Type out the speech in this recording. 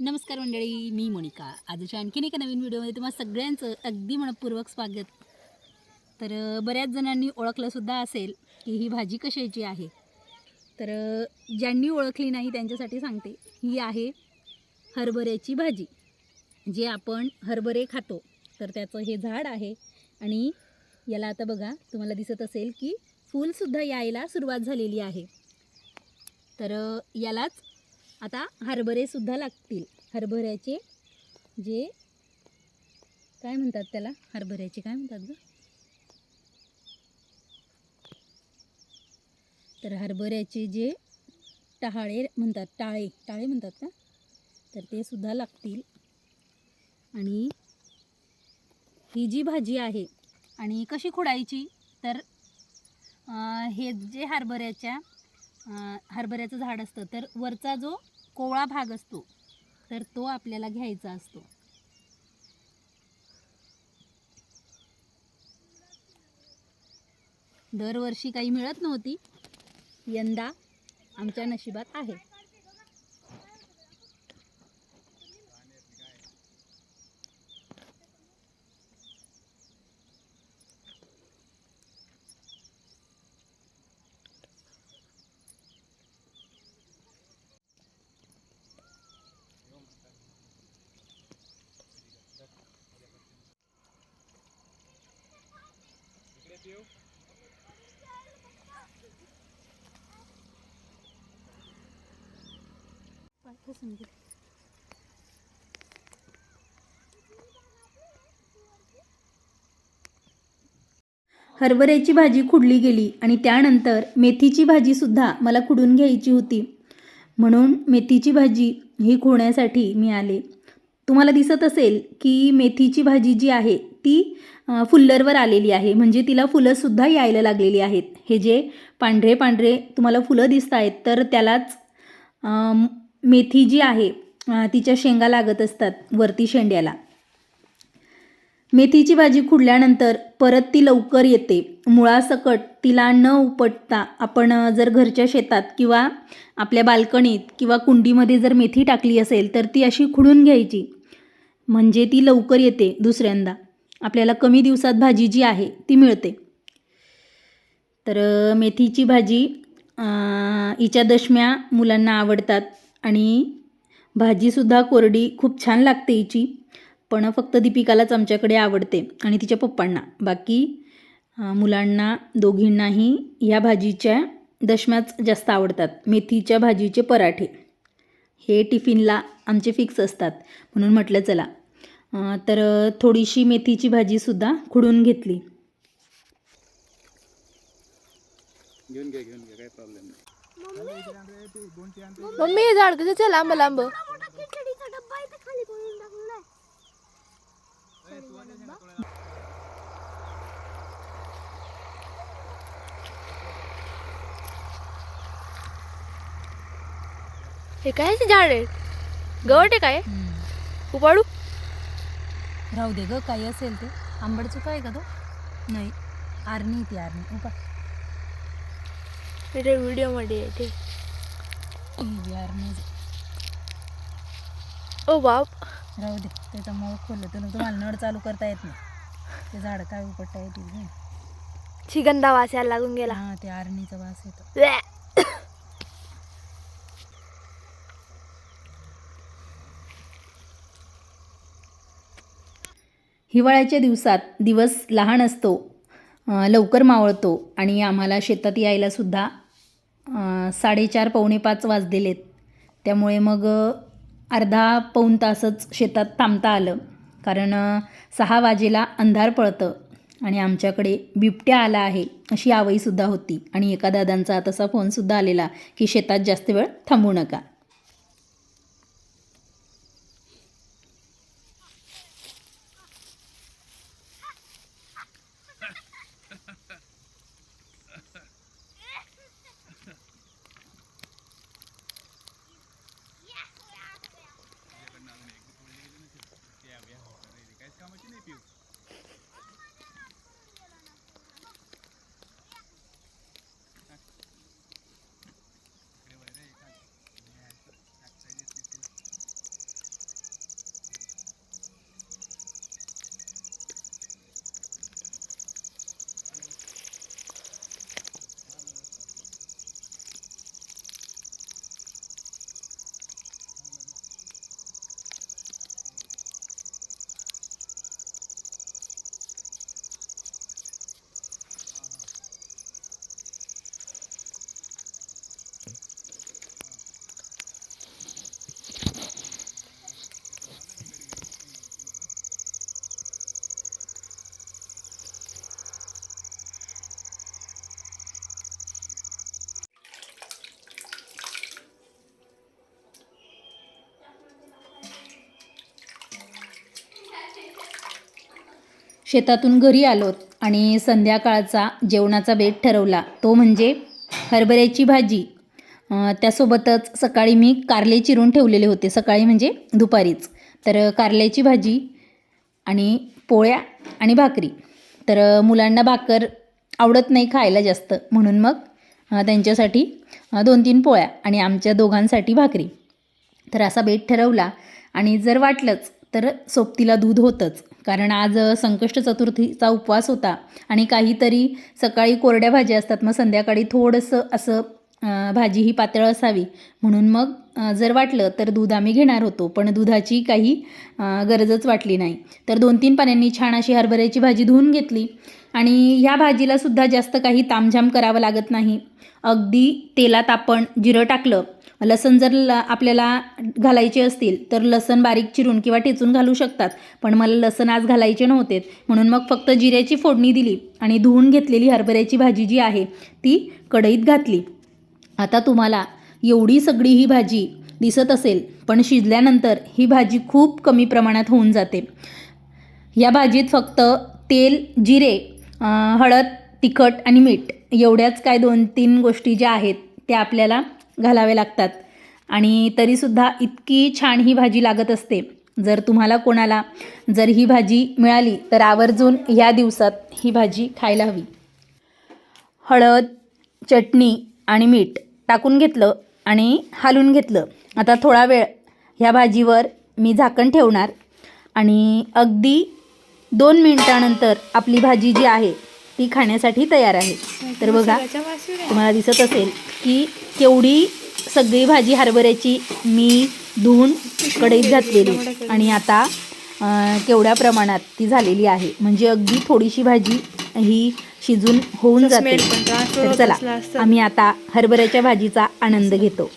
नमस्कार मंडळी मी मोनिका. आजच्या आणखीन एका नवीन व्हिडिओमध्ये तुम्हाला सगळ्यांचं अगदी मनपूर्वक स्वागत. तर बऱ्याच जणांनी ओळखलंसुद्धा असेल की ही भाजी कशाची आहे. तर ज्यांनी ओळखली नाही त्यांच्यासाठी सांगते. ही आहे हरभऱ्याची भाजी. जे आपण हरभरे खातो तर त्याचं हे झाड आहे. आणि याला आता बघा तुम्हाला दिसत असेल की फूलसुद्धा यायला सुरुवात झालेली आहे. तर यालाच आता हरभरे सुद्धा लागतील. हरभऱ्याचे जे काय म्हणतात त्याला? हरभऱ्याचे काय म्हणतात ग? तर हरभऱ्याचे जे टहाळे म्हणतात टाळे टाळे म्हणतात का? तर ते सुद्धा लागतील. आणि ही जी भाजी आहे आणि कशी खुडायची? तर हे जे हरभऱ्याच्या हरभऱ्याचं झाड असतं तर वरचा जो कोवळा भाग असतो तर तो आपल्याला घ्यायचा असतो. दरवर्षी काही मिळत नव्हती यंदा आमच्या नशिबात आहे. हरभऱ्याची भाजी खुडली गेली आणि त्यानंतर मेथीची भाजीसुद्धा मला खुडून घ्यायची होती. म्हणून मेथीची भाजी ही खोण्यासाठी मी आले. तुम्हाला दिसत असेल की मेथीची भाजी जी आहे ती फुल्लरवर आलेली आहे. म्हणजे तिला फुलंसुद्धा यायला लागलेली आहेत. हे जे पांढरे पांढरे तुम्हाला फुलं दिसत आहेत तर त्यालाच मेथी जी आहे तिच्या शेंगा लागत असतात वरती शेंड्याला. मेथीची भाजी खुडल्यानंतर परत ती लवकर येते. मुळासकट तिला न उपटता आपण जर घरच्या शेतात किंवा आपल्या बाल्कनीत किंवा कुंडीमध्ये जर मेथी टाकली असेल तर ती अशी खुडून घ्यायची. म्हणजे ती लवकर येते दुसऱ्यांदा. आपल्याला कमी दिवसात भाजी जी आहे ती मिळते. तर मेथीची भाजी हिच्या दशम्या मुलांना आवडतात आणि भाजीसुद्धा कोरडी खूप छान लागते हिची पण फक्त दीपिकालाच आमच्याकडे आवडते आणि तिच्या पप्पांना. बाकी मुलांना दोघींनाही ह्या भाजीच्या दशम्याच जास्त आवडतात. मेथीच्या भाजीचे पराठे. हे टिफिनला आमचे फिक्स असतात. म्हणून म्हटलं चला तर थोडीशी मेथीची भाजीसुद्धा खुडून घेतली. घेऊन घे घेऊन घे काही प्रॉब्लेम नाही. मम्मी हे झाड कसं लांब लांब. हे काय झाड आहे गवट आहे काय? उपाडू? राहू दे ग काही असेल ते. आंबट चुका आहे का तो? नाही. आरणी ती आरणी. उपा इथे व्हिडिओमध्ये आहे ते ही आरणी ओ बाप. राहू दे. त्याचा मळ खोललं तर तुम्हाला नळ चालू करता येत नाही. ते झाड काय उपटता येतील शिगंदा वास यायला लागून गेला. हां ते आरणीचा वास येतो. हिवाळ्याच्या दिवसात दिवस लहान असतो लवकर मावळतो आणि आम्हाला शेतात यायलासुद्धा साडेचार पावणे पाच आहेत त्यामुळे मग अर्धा पाऊण तासच शेतात थांबता आलं. कारण सहा वाजेला अंधार पळतं आणि आमच्याकडे बिबट्या आला आहे अशी आवईसुद्धा होती. आणि एका दादांचा तसा फोनसुद्धा आलेला की शेतात जास्त वेळ थांबू नका. शेतातून घरी आलोत आणि संध्याकाळचा जेवणाचा बेत ठरवला. तो म्हणजे हरभऱ्याची भाजी. त्यासोबतच सकाळी मी कारले चिरून ठेवलेले होते. सकाळी म्हणजे दुपारीच. तर कारल्याची भाजी आणि पोळ्या आणि भाकरी. तर मुलांना भाकर आवडत नाही खायला जास्त. म्हणून मग त्यांच्यासाठी दोन तीन पोळ्या आणि आमच्या दोघांसाठी भाकरी. तर असा बेट ठरवला आणि जर वाटलंच तर सोबतीला दूध होतंच. कारण आज संकष्ट चतुर्थीचा उपवास होता आणि काहीतरी सकाळी कोरड्या भाज्या असतात. मग संध्याकाळी थोडंसं असं भाजी ही पातळ असावी. म्हणून मग जर वाटलं तर दूध आम्ही घेणार होतो. पण दुधाची काही गरजच वाटली नाही. तर दोन तीन पाण्यांनी छान अशी हरभऱ्याची भाजी धुवून घेतली. आणि ह्या भाजीला सुद्धा जास्त काही तामझाम करावं लागत नाही. अगदी तेलात आपण जिरं टाकलं लसण जर ल आपल्याला घालायचे असतील तर लसण बारीक चिरून किंवा टेचून घालू शकतात. पण मला लसण आज घालायचे नव्हते म्हणून मग फक्त जिऱ्याची फोडणी दिली आणि धुवून घेतलेली हरभऱ्याची भाजी जी आहे ती कढईत घातली. आता तुम्हाला एवढी सगळी ही भाजी दिसत असेल पण शिजल्यानंतर ही भाजी खूप कमी प्रमाणात होऊन जाते. या भाजीत फक्त तेल जिरे हळद तिखट आणि मीठ एवढ्याच काय दोन तीन गोष्टी ज्या आहेत त्या आपल्याला घालावे लागतात. आणि तरीसुद्धा इतकी छान ही भाजी लागत असते. जर तुम्हाला कोणाला जर ही भाजी मिळाली तर आवर्जून ह्या दिवसात ही भाजी खायला हवी. हळद चटणी आणि मीठ टाकून घेतलं आणि हालून घेतलं. आता थोडा वेळ ह्या भाजीवर मी झाकण ठेवणार आणि अगदी दोन मिनटानंतर आपली भाजी जी आहे ती खाण्यासाठी तयार आहे. तर बघा तुम्हाला दिसत असेल की केवढी सगळी भाजी हरभऱ्याची मी धुवून कढईत घातलेली. आणि आता केवढ्या प्रमाणात ती झालेली आहे. म्हणजे अगदी थोडीशी भाजी ही शिजून होऊन जाते. तर चला. आम्ही आता हरभऱ्याच्या भाजीचा आनंद घेतो.